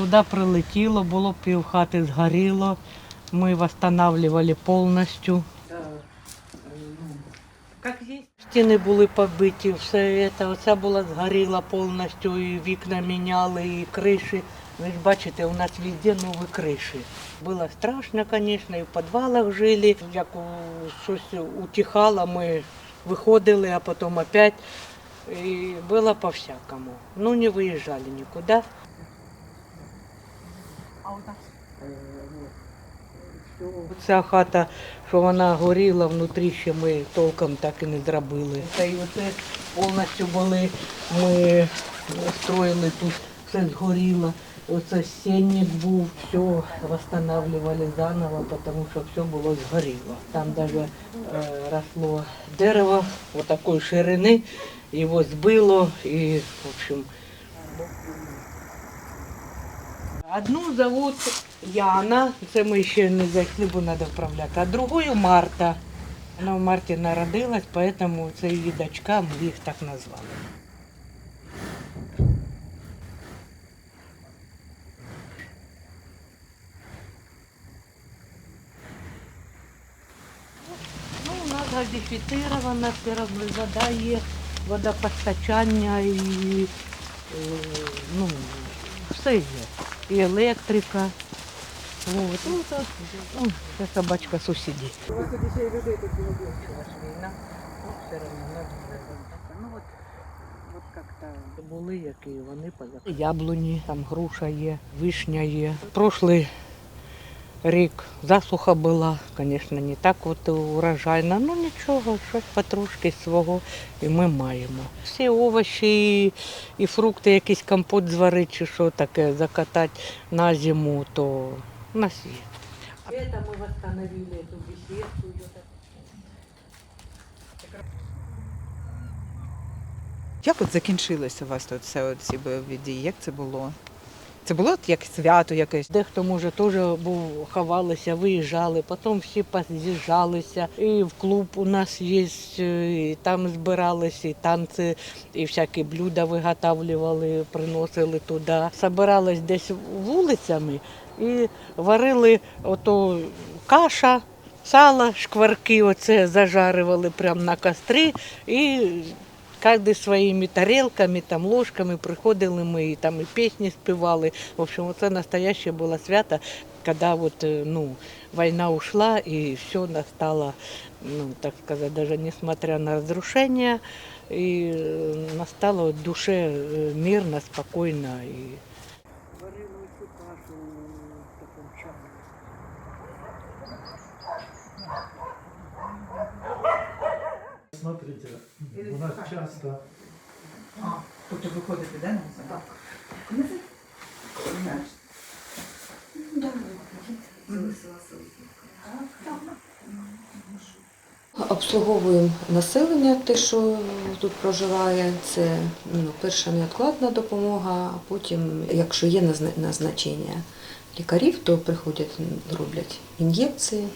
Сюди прилетіло, було пів хати згоріло. Ми встановлювали повністю. Стіни були побиті, все це, оця була згоріла повністю, і вікна міняли, і криші. Ви ж бачите, у нас везде нові криші. Було страшно, звісно, і в підвалах жили. Як щось утихало, ми виходили, а потім опять. І було по-всякому. Ну, не виїжджали нікуди. Ця хата, що вона горіла внутрі, ще ми толком так і не зробили. Та й оце повністю були, ми строїли тут, все згоріло. Оце стінник був, все встановлювали заново, тому що все було згоріло. Там навіть е, росло дерево отакої ширини, його збило і, в общем, Одну зовут Яна, це ми ще не зайшли, бо треба вправляти, а другою Марта. Вона в марті народилась, тому це її дочка, ми їх так назвали. Ну, у нас газифіцирована, вода є, водопостачання і е, ну, все є. І електрика. От. Ну, це, ну, це собачка сусідів. Були, які вони позакрили. Яблуні, там груша є, вишня є. Прошлий рік засуха була, звісно, не так от урожайна, ну нічого, щось потрошки свого і ми маємо. Всі овочі і, і фрукти, якийсь компот зварити чи що таке, закатати на зиму, то у нас є. Это мы восстановили эту беседку. её так Як от закінчилось у вас тут все от ці бойові дії? Як це було? Це було як свято якесь? Дехто, може, теж був, ховалися, виїжджали, потім всі поз'їжджалися. І в клуб у нас є, і там збиралися, і танці, і всякі блюда виготовлювали, приносили туди. Собирались десь вулицями і варили ото каша, сало, шкварки, оце зажарювали прямо на кострі і Кожен своїми тарелками, там, ложками приходили ми, і там і пісні співали. В общем, це настояще було свято, коли вот, е, ну, війна ушла і все настало, ну, так сказать, даже несмотря на разрушения, і е, настало душе е, мирно, спокійно. І... Варили цю кашу в такому чані. Смотрите, у нас часто А, тобто виходите, да, на так? Обслуговуємо населення, те, що тут проживає. Це ну, перша невідкладна допомога, а потім, якщо є назначення лікарів, то приходять, роблять ін'єкції,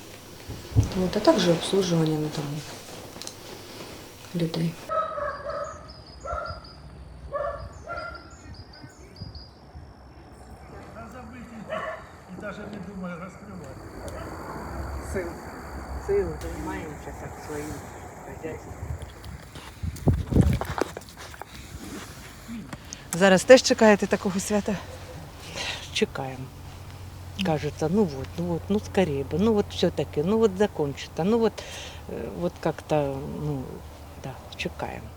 а також обслужування на дому людей. и даже не думаю раскрывать. Сил. Сил, займаємося так своїм хазяйством. Зараз теж чекаєте такого свята? чекаем. Кажется, ну вот, ну вот, ну скорее бы, ну вот все-таки, ну вот закончится, ну вот, э, вот как-то, ну, да, чекаем.